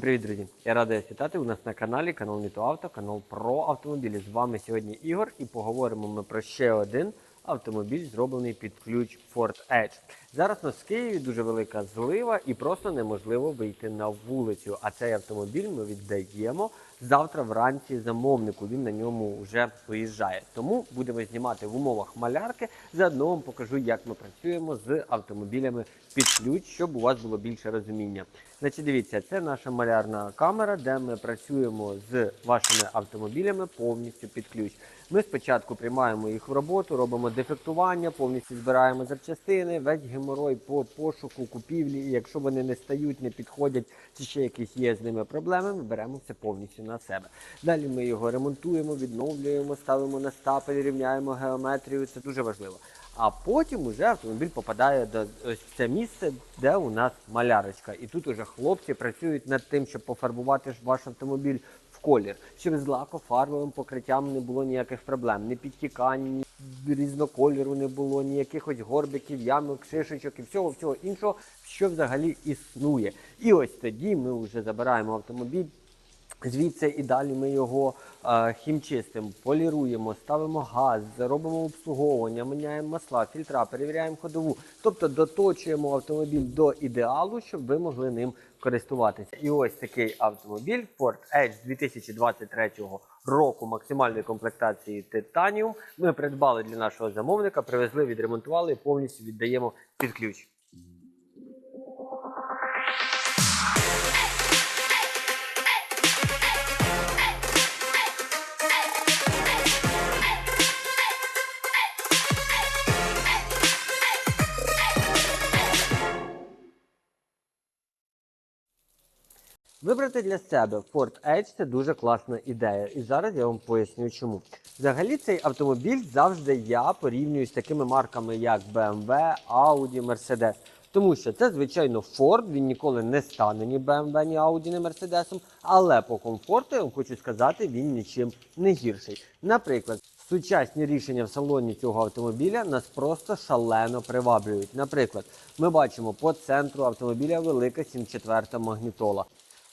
привіт, друзі! Я радий вас вітати у нас на каналі канал Міто Авто, канал про автомобілі. З вами сьогодні Ігор і поговоримо ми про ще один автомобіль, зроблений під ключ Ford Edge. Зараз у нас в Києві дуже велика злива і просто неможливо вийти на вулицю. А цей автомобіль ми віддаємо завтра вранці замовнику. Він на ньому вже виїжджає. Тому будемо знімати в умовах малярки. Заодно вам покажу, як ми працюємо з автомобілями під ключ, щоб у вас було більше розуміння. Значить, дивіться, це наша малярна камера, де ми працюємо з вашими автомобілями повністю під ключ. Ми спочатку приймаємо їх в роботу, робимо дефектування, повністю збираємо запчастини, весь геморой по пошуку, купівлі. І якщо вони не стають, не підходять, чи ще якісь є з ними проблеми, ми беремо це повністю на себе. Далі ми його ремонтуємо, відновлюємо, ставимо на стапель, рівняємо геометрію. Це дуже важливо. А потім уже автомобіль попадає до ось це місце, де у нас малярочка. І тут уже хлопці працюють над тим, щоб пофарбувати ваш автомобіль в колір, щоб з лакофарбовим покриттям не було ніяких проблем, ні підтікань, ні різнокольору не було, ні якихось горбиків, ямок, шишечок і всього всього іншого, що взагалі існує. І ось тоді ми вже забираємо автомобіль. Звідси і далі ми його е, хімчистимо, поліруємо, ставимо газ, робимо обслуговування, міняємо масла, фільтра, перевіряємо ходову. Тобто доточуємо автомобіль до ідеалу, щоб ви могли ним користуватися. І ось такий автомобіль Ford Edge 2023 року максимальної комплектації Titanium Ми придбали для нашого замовника, привезли, відремонтували повністю віддаємо під ключ. Вибрати для себе Ford Edge це дуже класна ідея. І зараз я вам поясню чому. Взагалі цей автомобіль завжди я порівнюю з такими марками, як BMW, Audi, Mercedes. Тому що це, звичайно, Ford, він ніколи не стане ні BMW, ні Audi, ні Mercedes, але по комфорту я вам хочу сказати, він нічим не гірший. Наприклад, сучасні рішення в салоні цього автомобіля нас просто шалено приваблюють. Наприклад, ми бачимо по центру автомобіля велика 7.4 магнітола.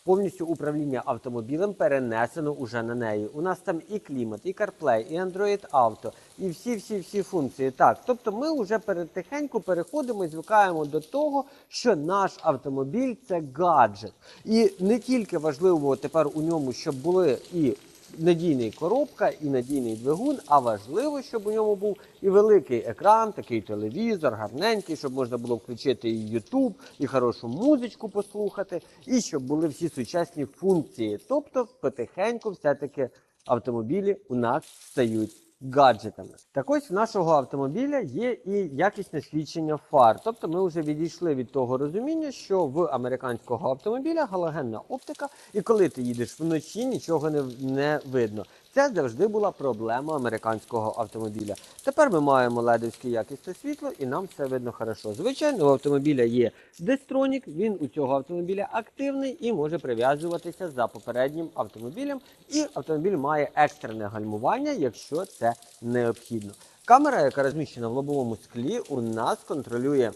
Повністю управління автомобілем перенесено уже на неї. У нас там і клімат, і CarPlay, і Android Auto, і всі-всі-всі функції. Так, тобто ми вже перетихеньку переходимо і звикаємо до того, що наш автомобіль це гаджет. І не тільки важливо тепер у ньому, щоб були і надійний коробка, і надійний двигун, а важливо, щоб у ньому був і великий екран, такий телевізор, гарненький, щоб можна було включити і YouTube, і хорошу музичку послухати, і щоб були всі сучасні функції. Тобто, потихеньку, все-таки автомобілі у нас стають. Гаджетами. Так ось в нашого автомобіля є і якісне свідчення фар. Тобто ми вже відійшли від того розуміння, що в американського автомобіля галогенна оптика, і коли ти їдеш вночі, нічого не, не видно. Це завжди була проблема американського автомобіля. Тепер ми маємо ледовське якісне світло, і нам все видно хорошо. Звичайно, у автомобіля є дестронік, він у цього автомобіля активний і може прив'язуватися за попереднім автомобілем. І автомобіль має екстрене гальмування, якщо це необхідно. Камера, яка розміщена в лобовому склі, у нас контролює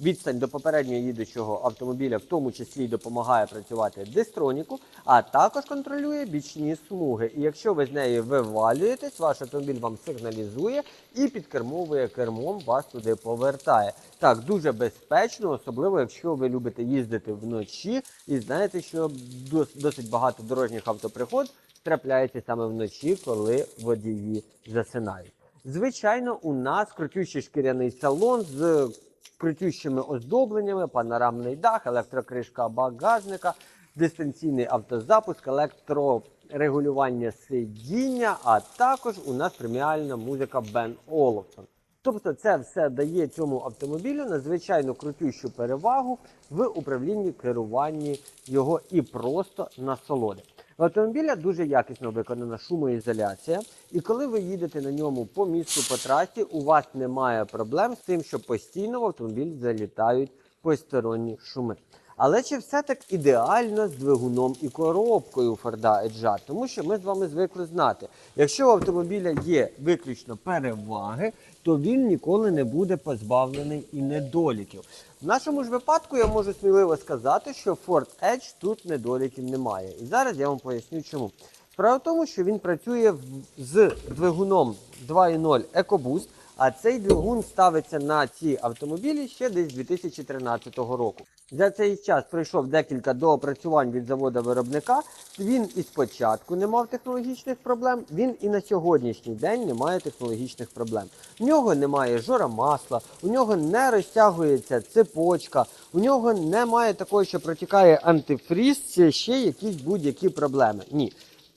відстань до попереднього їдучого автомобіля, в тому числі допомагає працювати дистроніку, а також контролює бічні смуги. І якщо ви з нею вивалюєтесь, ваш автомобіль вам сигналізує і підкермовує кермом, вас туди повертає. Так, дуже безпечно, особливо якщо ви любите їздити вночі і знаєте, що досить багато дорожніх автопригод трапляється саме вночі, коли водії засинають. Звичайно, у нас крутющий шкіряний салон з крутющими оздобленнями, панорамний дах, електрокришка багажника, дистанційний автозапуск, електрорегулювання сидіння, а також у нас преміальна музика Бен Олофсон. Тобто це все дає цьому автомобілю надзвичайно крутющу перевагу в управлінні керуванні його і просто насолоди. Автомобіля дуже якісно виконана шумоізоляція, і коли ви їдете на ньому по місту, по трасі, у вас немає проблем з тим, що постійно в автомобіль залітають посторонні шуми. Але чи все так ідеально з двигуном і коробкою Форда Еджа? Тому що ми з вами звикли знати, якщо у автомобіля є виключно переваги, то він ніколи не буде позбавлений і недоліків. В нашому ж випадку я можу сміливо сказати, що Ford Edge тут недоліків немає. І зараз я вам поясню чому. Справа в тому, що він працює з двигуном 2.0 EcoBoost, а цей двигун ставиться на ці автомобілі ще десь з 2013 року. За цей час пройшов декілька доопрацювань від заводу виробника. Він і спочатку не мав технологічних проблем, він і на сьогоднішній день не має технологічних проблем. В нього немає жора масла, у нього не розтягується цепочка, у нього немає такого, що протікає антифріз чи ще якісь будь-які проблеми. Ні.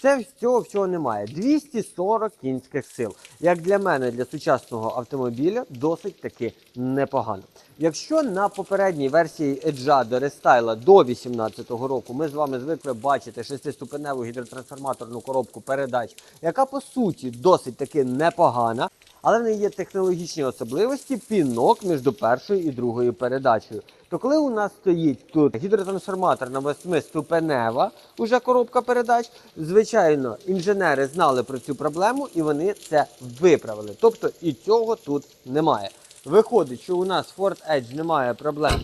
Це цього всього немає. 240 кінських сил. Як для мене, для сучасного автомобіля, досить таки непогано. Якщо на попередній версії Edge до рестайла до 2018 року ми з вами звикли бачити шестиступеневу гідротрансформаторну коробку передач, яка по суті досить таки непогана, але в неї є технологічні особливості пінок між першою і другою передачею. То коли у нас стоїть тут гідротрансформатор на восьмиступенева уже коробка передач, звичайно, інженери знали про цю проблему і вони це виправили. Тобто і цього тут немає. Виходить, що у нас Ford Edge немає проблем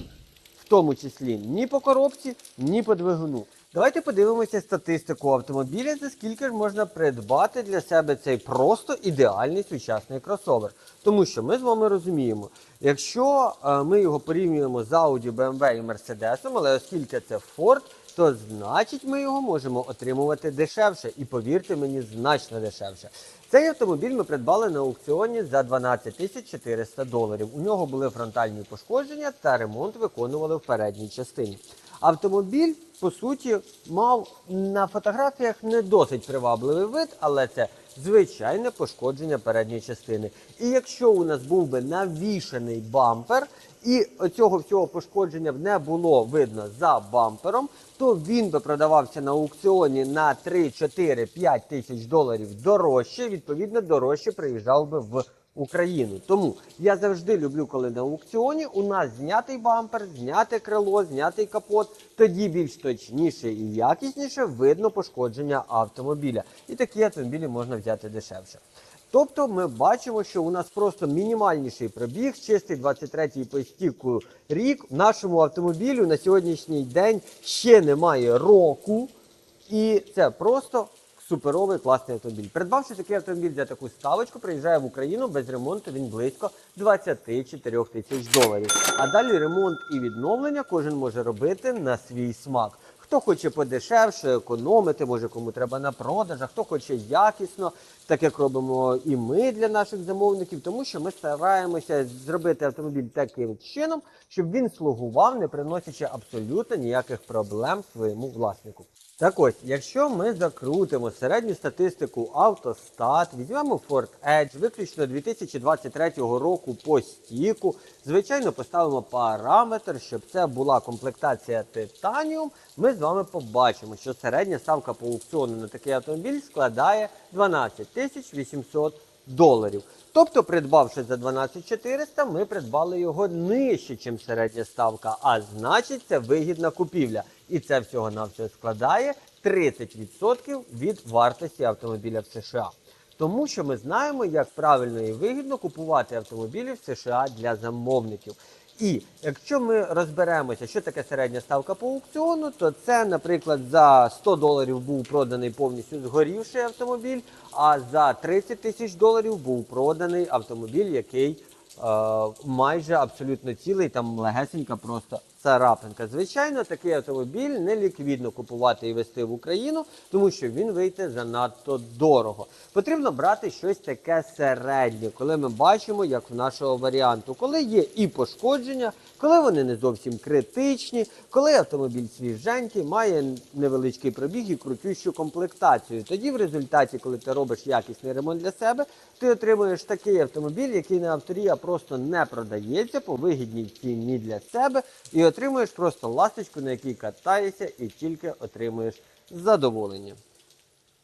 в тому числі ні по коробці, ні по двигуну. Давайте подивимося статистику автомобіля, за скільки ж можна придбати для себе цей просто ідеальний сучасний кросовер. Тому що ми з вами розуміємо, якщо е, ми його порівнюємо з Audi, BMW і Mercedes, але оскільки це Ford, то значить ми його можемо отримувати дешевше. І повірте мені, значно дешевше. Цей автомобіль ми придбали на аукціоні за 12 тисяч 400 доларів. У нього були фронтальні пошкодження та ремонт виконували в передній частині. Автомобіль, по суті, мав на фотографіях не досить привабливий вид, але це звичайне пошкодження передньої частини. І якщо у нас був би навішаний бампер, і цього всього пошкодження не було видно за бампером, то він би продавався на аукціоні на 3, 4, 5 тисяч доларів дорожче. Відповідно, дорожче приїжджав би в Україну. Тому я завжди люблю, коли на аукціоні у нас знятий бампер, зняте крило, знятий капот. Тоді більш точніше і якісніше видно пошкодження автомобіля. І такі автомобілі можна взяти дешевше. Тобто ми бачимо, що у нас просто мінімальніший пробіг, чистий 23-й по стіку рік. Нашому автомобілю на сьогоднішній день ще немає року. І це просто суперовий класний автомобіль. Придбавши такий автомобіль за таку ставочку, приїжджає в Україну без ремонту. Він близько 24 тисяч доларів. А далі ремонт і відновлення кожен може робити на свій смак. Хто хоче подешевше, економити, може кому треба на продажах, хто хоче якісно, так як робимо і ми для наших замовників, тому що ми стараємося зробити автомобіль таким чином, щоб він слугував, не приносячи абсолютно ніяких проблем своєму власнику. Так ось, якщо ми закрутимо середню статистику автостат, візьмемо Ford Edge виключно 2023 року по стіку, звичайно, поставимо параметр, щоб це була комплектація титаніум, ми з вами побачимо, що середня ставка по аукціону на такий автомобіль складає 12 тисяч 800 доларів. Тобто, придбавши за 12 400, ми придбали його нижче, ніж середня ставка, а значить це вигідна купівля. І це всього навсього складає 30% від вартості автомобіля в США. Тому що ми знаємо, як правильно і вигідно купувати автомобілі в США для замовників. І якщо ми розберемося, що таке середня ставка по аукціону, то це, наприклад, за 100 доларів був проданий повністю згорівший автомобіль, а за 30 тисяч доларів був проданий автомобіль, який е, майже абсолютно цілий, там легесенька просто царапинка. Звичайно, такий автомобіль не ліквідно купувати і вести в Україну, тому що він вийде занадто дорого. Потрібно брати щось таке середнє, коли ми бачимо, як в нашого варіанту, коли є і пошкодження, коли вони не зовсім критичні, коли автомобіль свіженький, має невеличкий пробіг і крутющу комплектацію. Тоді в результаті, коли ти робиш якісний ремонт для себе, ти отримуєш такий автомобіль, який на авторі а просто не продається по вигідній ціні для себе, і отримуєш просто ласточку, на якій катаєшся, і тільки отримуєш задоволення.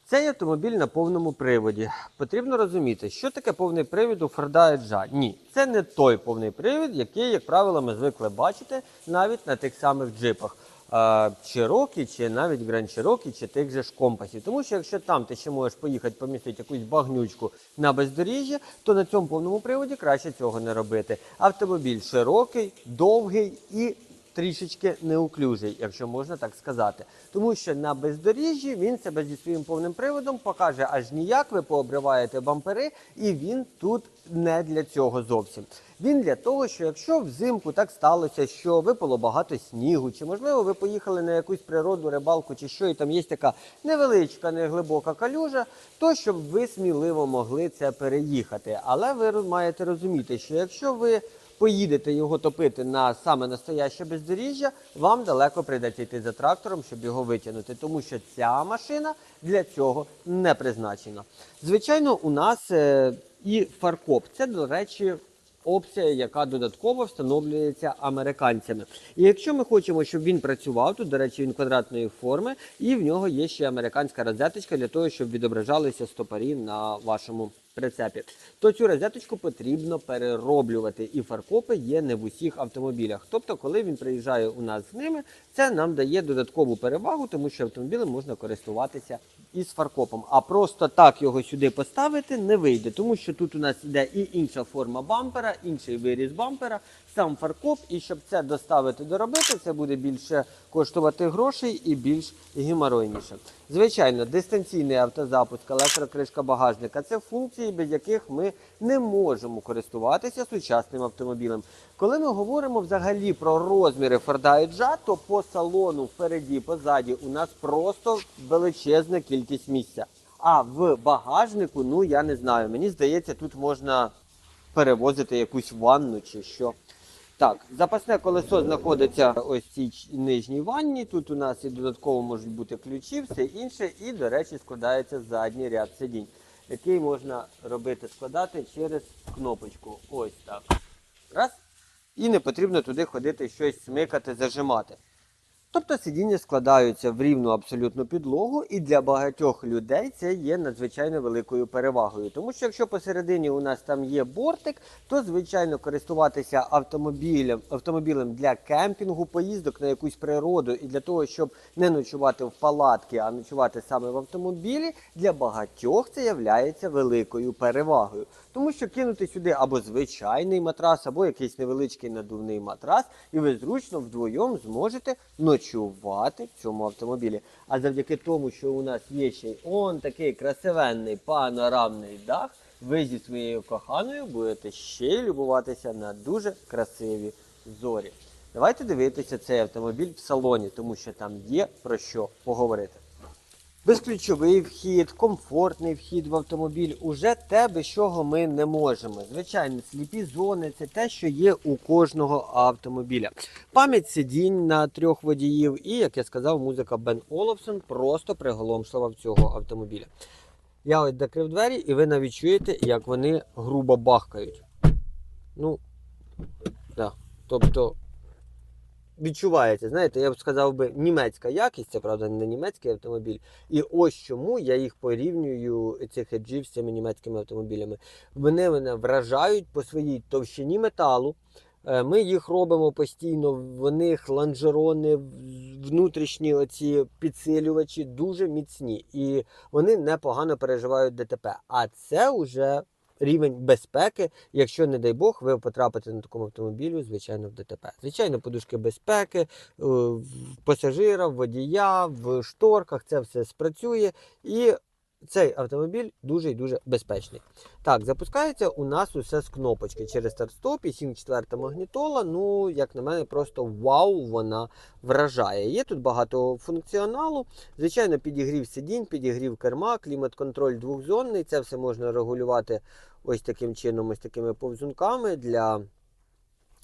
Цей автомобіль на повному приводі. Потрібно розуміти, що таке повний привід у Форда Еджа. Ні, це не той повний привід, який, як правило, ми звикли бачити навіть на тих самих джипах. Cherokee, чи навіть Grand Cherokee, чи тих же ж компасів. Тому що якщо там ти ще можеш поїхати помістити якусь багнючку на бездоріжжя, то на цьому повному приводі краще цього не робити. Автомобіль широкий, довгий і трішечки неуклюжий, якщо можна так сказати. Тому що на бездоріжжі він себе зі своїм повним приводом покаже аж ніяк, ви пообриваєте бампери, і він тут не для цього зовсім. Він для того, що якщо взимку так сталося, що випало багато снігу, чи можливо ви поїхали на якусь природу, рибалку, чи що, і там є така невеличка, неглибока калюжа, то щоб ви сміливо могли це переїхати. Але ви маєте розуміти, що якщо ви поїдете його топити на саме настояще бездоріжжя, вам далеко прийдеться йти за трактором, щоб його витягнути, тому що ця машина для цього не призначена. Звичайно, у нас е, і фаркоп. Це, до речі, опція, яка додатково встановлюється американцями. І якщо ми хочемо, щоб він працював, тут, до речі, він квадратної форми, і в нього є ще американська розеточка для того, щоб відображалися стопорі на вашому прицепі. То цю розеточку потрібно перероблювати, і фаркопи є не в усіх автомобілях. Тобто, коли він приїжджає у нас з ними, це нам дає додаткову перевагу, тому що автомобілем можна користуватися із фаркопом. А просто так його сюди поставити не вийде, тому що тут у нас іде і інша форма бампера, інший виріз бампера, сам фаркоп. І щоб це доставити доробити, це буде більше коштувати грошей і більш геморойніше. Звичайно, дистанційний автозапуск, електрокришка багажника це функції, без яких ми не можемо користуватися сучасним автомобілем. Коли ми говоримо взагалі про розміри Форда Еджа, то по салону впереді, позаді у нас просто величезна кількість місця. А в багажнику, ну я не знаю, мені здається, тут можна перевозити якусь ванну чи що. Так, запасне колесо знаходиться ось в цій нижній ванні. Тут у нас і додатково можуть бути ключі, все інше. І, до речі, складається задній ряд сидінь, який можна робити, складати через кнопочку. Ось так. Раз. І не потрібно туди ходити щось смикати, зажимати. Тобто сидіння складаються в рівну абсолютну підлогу, і для багатьох людей це є надзвичайно великою перевагою. Тому що якщо посередині у нас там є бортик, то звичайно користуватися автомобілем, автомобілем для кемпінгу, поїздок на якусь природу і для того, щоб не ночувати в палатки, а ночувати саме в автомобілі, для багатьох це є великою перевагою. Тому що кинути сюди або звичайний матрас, або якийсь невеличкий надувний матрас, і ви зручно вдвоєм зможете ночувати в цьому автомобілі. А завдяки тому, що у нас є ще й он такий красивенний панорамний дах, ви зі своєю коханою будете ще й любуватися на дуже красиві зорі. Давайте дивитися цей автомобіль в салоні, тому що там є про що поговорити. Безключовий вхід, комфортний вхід в автомобіль уже те, без чого ми не можемо. Звичайно, сліпі зони це те, що є у кожного автомобіля. Пам'ять сидінь на трьох водіїв, і, як я сказав, музика Бен Олафсон просто приголомшлива в цього автомобіля. Я ось закрив двері, і ви навіть чуєте, як вони грубо бахкають. Ну, да. Тобто відчувається, знаєте, я б сказав би німецька якість, це правда не німецький автомобіль. І ось чому я їх порівнюю цих еджів з цими німецькими автомобілями. Вони мене вражають по своїй товщині металу. Е, Ми їх робимо постійно, в них лонжерони, в- внутрішні оці підсилювачі дуже міцні. І вони непогано переживають ДТП. А це вже рівень безпеки, якщо, не дай Бог, ви потрапите на такому автомобілю, звичайно, в ДТП. Звичайно, подушки безпеки, е, в пасажира, водія, в шторках це все спрацює. І цей автомобіль дуже і дуже безпечний. Так, запускається у нас усе з кнопочки через старт-стоп і 7.4 магнітола. Ну, як на мене, просто вау, вона вражає. Є тут багато функціоналу. Звичайно, підігрів сидінь, підігрів керма, клімат-контроль двохзонний. Це все можна регулювати ось таким чином, ось такими повзунками для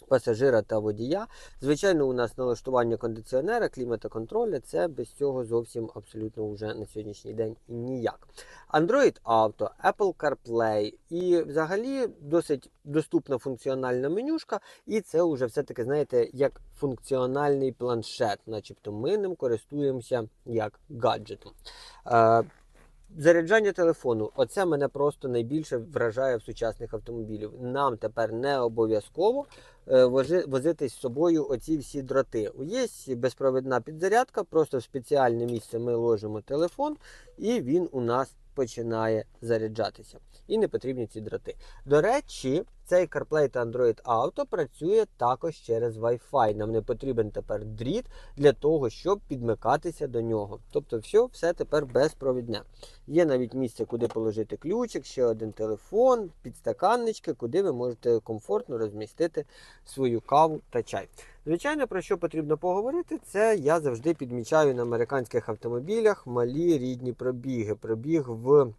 пасажира та водія. Звичайно, у нас налаштування кондиціонера, кліматоконтроля, це без цього зовсім абсолютно вже на сьогоднішній день ніяк. Android Auto, Apple CarPlay і взагалі досить доступна функціональна менюшка, і це вже все-таки, знаєте, як функціональний планшет, начебто ми ним користуємося як гаджетом. Заряджання телефону, оце мене просто найбільше вражає в сучасних автомобілів. Нам тепер не обов'язково е, возити з собою оці всі дроти. Є безпровідна підзарядка, просто в спеціальне місце ми ложимо телефон, і він у нас починає заряджатися. І не потрібні ці дроти. До речі, цей CarPlay та Android Auto працює також через Wi-Fi. Нам не потрібен тепер дріт для того, щоб підмикатися до нього. Тобто, все, все тепер безпровідне. Є навіть місце, куди положити ключик, ще один телефон, підстаканнички, куди ви можете комфортно розмістити свою каву та чай. Звичайно, про що потрібно поговорити, це я завжди підмічаю на американських автомобілях малі рідні пробіги. Пробіг в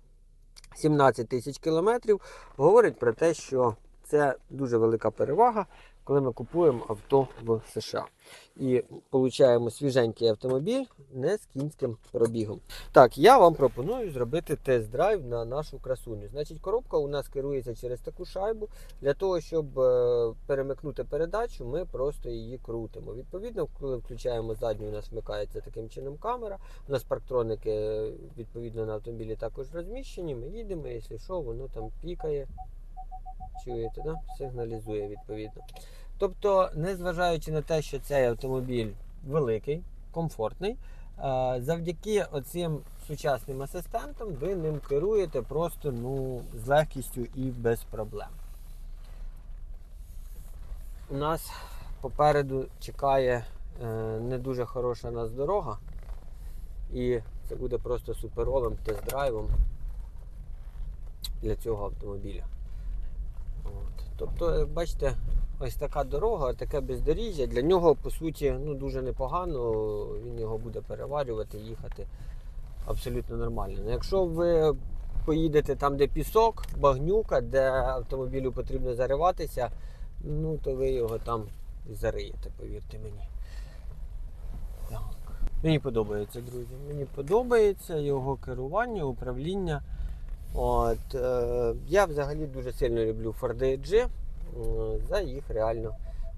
17 тисяч кілометрів говорить про те, що це дуже велика перевага, коли ми купуємо авто в США. І получаємо свіженький автомобіль не з кінським пробігом. Так, я вам пропоную зробити тест-драйв на нашу красуню. Значить, коробка у нас керується через таку шайбу. Для того, щоб е, перемикнути передачу, ми просто її крутимо. Відповідно, коли включаємо задню, у нас вмикається таким чином камера. У нас парктроники е, відповідно на автомобілі також розміщені. Ми їдемо, якщо що, воно там пікає. Чуєте, да? сигналізує відповідно. Тобто, незважаючи на те, що цей автомобіль великий, комфортний, е, завдяки оцим сучасним асистентам ви ним керуєте просто ну, з легкістю і без проблем. У нас попереду чекає е, не дуже хороша нас дорога, і це буде просто суперовим тест-драйвом для цього автомобіля. Тобто, як бачите, ось така дорога, таке бездоріжжя. Для нього, по суті, ну, дуже непогано. Він його буде переварювати, їхати абсолютно нормально. Ну, Якщо ви поїдете там, де пісок, багнюка, де автомобілю потрібно зариватися, ну то ви його там зариєте, повірте мені. Так. Мені подобається, друзі. Мені подобається його керування, управління. От, е, я взагалі дуже сильно люблю Ford G е, за їх реально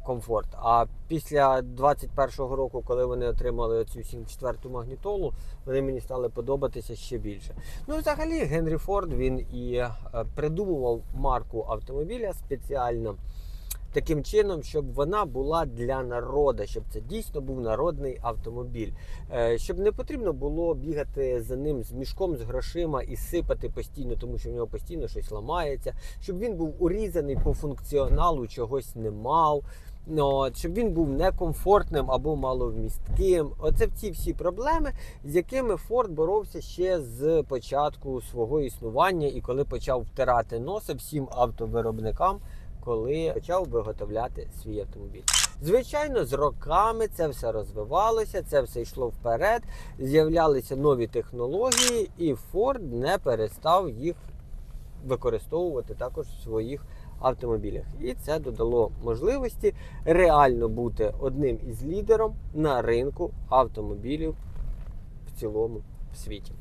комфорт. А після 21-го року, коли вони отримали цю 74-ту магнітолу, вони мені стали подобатися ще більше. Ну, взагалі, Генрі Форд він і е, придумував марку автомобіля спеціально таким чином, щоб вона була для народу, щоб це дійсно був народний автомобіль. Е, Щоб не потрібно було бігати за ним з мішком з грошима і сипати постійно, тому що в нього постійно щось ламається, щоб він був урізаний по функціоналу, чогось не мав. Ну, от, щоб він був некомфортним або маловмістким. Оце ці всі проблеми, з якими Форд боровся ще з початку свого існування і коли почав втирати носа всім автовиробникам, коли почав виготовляти свій автомобіль. Звичайно, з роками це все розвивалося, це все йшло вперед, з'являлися нові технології, і Форд не перестав їх використовувати також в своїх автомобілях. І це додало можливості реально бути одним із лідером на ринку автомобілів в цілому світі.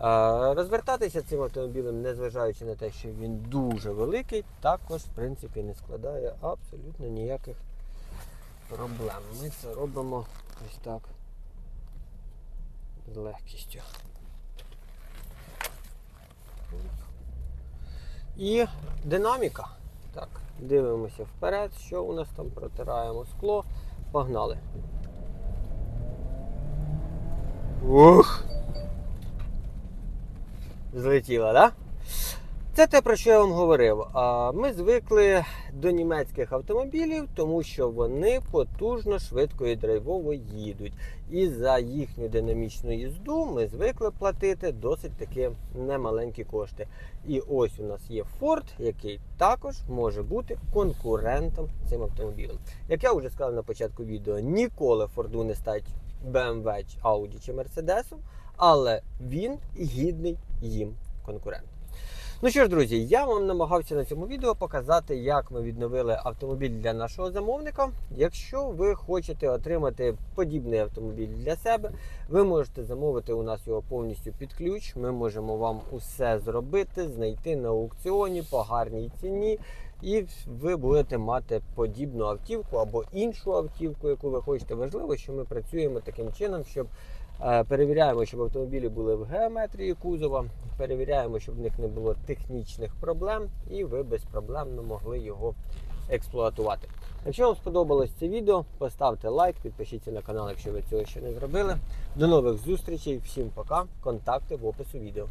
Розвертатися цим автомобілем, незважаючи на те, що він дуже великий, також в принципі не складає абсолютно ніяких проблем. Ми це робимо ось так з легкістю. І динаміка. Так, дивимося вперед, що у нас там протираємо скло. Погнали. Ух! Злетіла. Да? Це те, про що я вам говорив. Ми звикли до німецьких автомобілів, тому що вони потужно, швидко і драйвово їдуть. І за їхню динамічну їзду ми звикли платити досить таки немаленькі кошти. І ось у нас є Ford, який також може бути конкурентом цим автомобілем. Як я вже сказав на початку відео, ніколи Форду не стать BMW, Audi чи Mercedes, але він гідний їм конкурент. Ну що ж, друзі, я вам намагався на цьому відео показати, як ми відновили автомобіль для нашого замовника. Якщо ви хочете отримати подібний автомобіль для себе, ви можете замовити у нас його повністю під ключ. Ми можемо вам усе зробити, знайти на аукціоні по гарній ціні. І ви будете мати подібну автівку або іншу автівку, яку ви хочете. Важливо, що ми працюємо таким чином, щоб Перевіряємо, щоб автомобілі були в геометрії кузова. Перевіряємо, щоб в них не було технічних проблем, і ви безпроблемно могли його експлуатувати. Якщо вам сподобалось це відео, поставте лайк, підпишіться на канал, якщо ви цього ще не зробили. До нових зустрічей, всім пока. Контакти в опису відео.